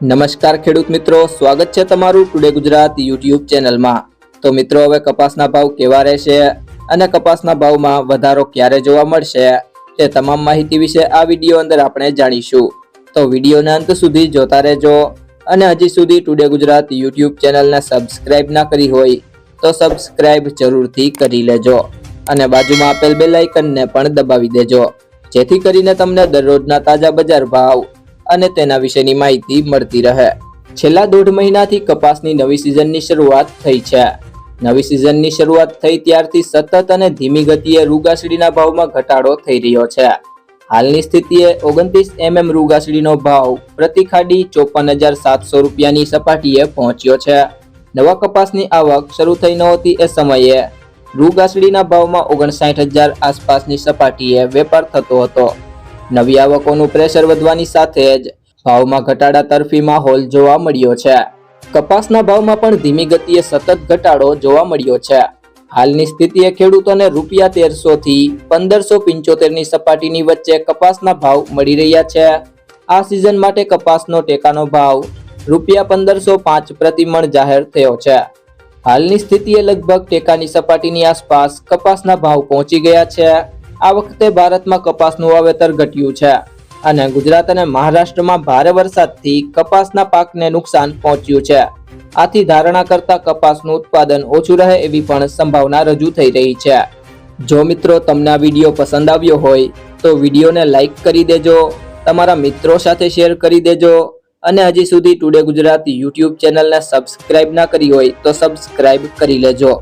નમસ્કાર ખેડૂત મિત્રો, સ્વાગત છે તમારું ટુડે ગુજરાત યુટ્યુબ ચેનલમાં. તો મિત્રો, હવે કપાસના ભાવ કેવા રહેશે અને કપાસના ભાવમાં વધારો ક્યારે જોવા મળશે તે તમામ માહિતી વિશે આ વીડિયો અંદર આપણે જાણીશું. તો વિડીયોના અંત સુધી જોતા રહેજો અને હજી સુધી ટુડે ગુજરાત યુટ્યુબ ચેનલને સબસ્ક્રાઇબ ના કરી હોય તો સબસ્ક્રાઇબ જરૂરથી કરી લેજો અને બાજુમાં આપેલ બે લાઇકનને પણ દબાવી દેજો. જેથી કરીને તમને દરરોજના તાજા બજાર ભાવ અને તેના વિશેની માહિતી મળતી રહે. છેલ્લા દોઢ મહિનાથી કપાસની નવી સિઝનની શરૂઆત થઈ છે. નવી સિઝનની શરૂઆત થઈ ત્યારથી સતત અને ધીમી ગતિએ રૂગાસડીના ભાવમાં ઘટાડો થઈ રહ્યો છે. હાલની સ્થિતિએ ઓગણત્રીસ એમએમ રૂગાસડીનો ભાવ પ્રતિ ખાડી ચોપન હજાર સાતસો રૂપિયાની સપાટીએ પહોંચ્યો છે. નવા કપાસની આવક શરૂ થઈ નહોતી એ સમયે. રૂગાસડીના ભાવમાં ઓગણસાઠ હજાર આસપાસની સપાટીએ વેપાર થતો હતો. નવી આવકોનું પ્રેશર વધવાની સાથે જ ભાવમાં ઘટાડા તરફી માહોલ જોવા મળ્યો છે. કપાસના ભાવમાં પણ ધીમી ગતિએ સતત ઘટાડો જોવા મળ્યો છે. હાલની સ્થિતિએ ખેડૂતોને રૂપિયા તેરસો થી પંદરસો ની સપાટીની વચ્ચે કપાસના ભાવ મળી રહ્યા છે. આ સિઝન માટે કપાસનો ટેકાનો ભાવ રૂપિયા પંદરસો પાંચ પ્રતિમણ જાહેર થયો છે. હાલની સ્થિતિએ લગભગ ટેકાની સપાટીની આસપાસ કપાસના ભાવ પહોંચી ગયા છે. આ વખતે ભારતમાં કપાસનું વાવેતર ઘટ્યું છે અને ગુજરાત અને મહારાષ્ટ્રમાં ભારે વરસાદથી કપાસના પાકને નુકસાન પહોંચ્યું છે. આથી ધારણા કરતા કપાસનું ઉત્પાદન ઓછું રહે એવી પણ સંભાવના રજૂ થઈ રહી છે. જો મિત્રો તમને આ વીડિયો પસંદ આવ્યો હોય, તો વિડીયોને લાઈક કરી દેજો, તમારા મિત્રો સાથે શેર કરી દેજો અને હજી સુધી ટુડે ગુજરાત યુટ્યુબ ચેનલને સબસ્ક્રાઇબ ના કરી હોય તો સબસ્ક્રાઇબ કરી લેજો.